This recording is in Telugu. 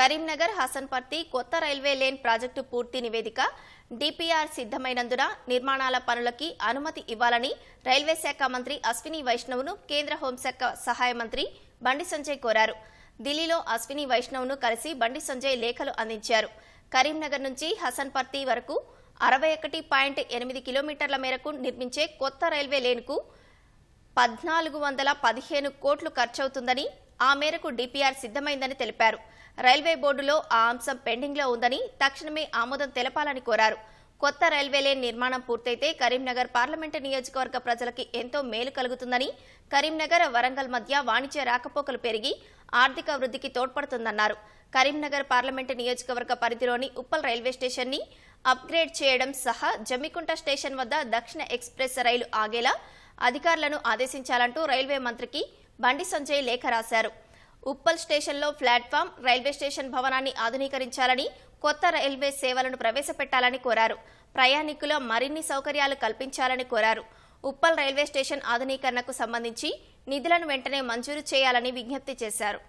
కరీంనగర్ హసన్పర్తి కొత్త రైల్వే లేన్ ప్రాజెక్టు పూర్తి నివేదిక. డిపిఆర్ సిద్ధమైనందున నిర్మాణాల పనులకి అనుమతి ఇవ్వాలని రైల్వే శాఖ మంత్రి అశ్విని వైష్ణవ్ను కేంద్ర హోంశాఖ సహాయ మంత్రి బండి సంజయ్ కోరారు. ఢిల్లీలో అశ్విని వైష్ణవ్ను కలిసి బండి సంజయ్ లేఖలు అందించారు. కరీంనగర్ నుంచి హసన్పర్తి వరకు అరవై ఒకటి పాయింట్ ఎనిమిది కిలోమీటర్ల మేరకు నిర్మించే కొత్త రైల్వే లేన్కు పద్నాలుగు వందల పదిహేను కోట్లు ఖర్చవుతుందని ఆ మేరకు డిపిఆర్ సిద్ధమైందని తెలిపారు. రైల్వే బోర్డులో ఆ అంశం పెండింగ్లో ఉందని తక్షణమే ఆమోదం తెలపాలని కోరారు. కొత్త రైల్వే లైన్ నిర్మాణం పూర్తయితే కరీంనగర్ పార్లమెంటు నియోజకవర్గ ప్రజలకి ఎంతో మేలు కలుగుతుందని కరీంనగర్ వరంగల్ మధ్య వాణిజ్య రాకపోకలు పెరిగి ఆర్థిక వృద్ధికి తోడ్పడుతుందన్నారు. కరీంనగర్ పార్లమెంటు నియోజకవర్గ పరిధిలోని ఉప్పల్ రైల్వే స్టేషన్ని అప్గ్రేడ్ చేయడం సహా జమ్మికుంట స్టేషన్ వద్ద దక్షిణ ఎక్స్ప్రెస్ రైలు ఆగేలా అధికారులను ఆదేశించాలంటూ రైల్వే మంత్రికి బండి సంజయ్ లేఖ రాశారు. ఉప్పల్ స్టేషన్లో ప్లాట్ఫామ్ రైల్వే స్టేషన్ భవనాన్ని ఆధునీకరించాలని కొత్త రైల్వే సేవలను ప్రవేశపెట్టాలని కోరారు. ప్రయాణికుల మరిన్ని సౌకర్యాలు కల్పించాలని కోరారు. ఉప్పల్ రైల్వే స్టేషన్ ఆధునీకరణకు సంబంధించి నిధులను వెంటనే మంజూరు చేయాలని విజ్ఞప్తి చేశారు.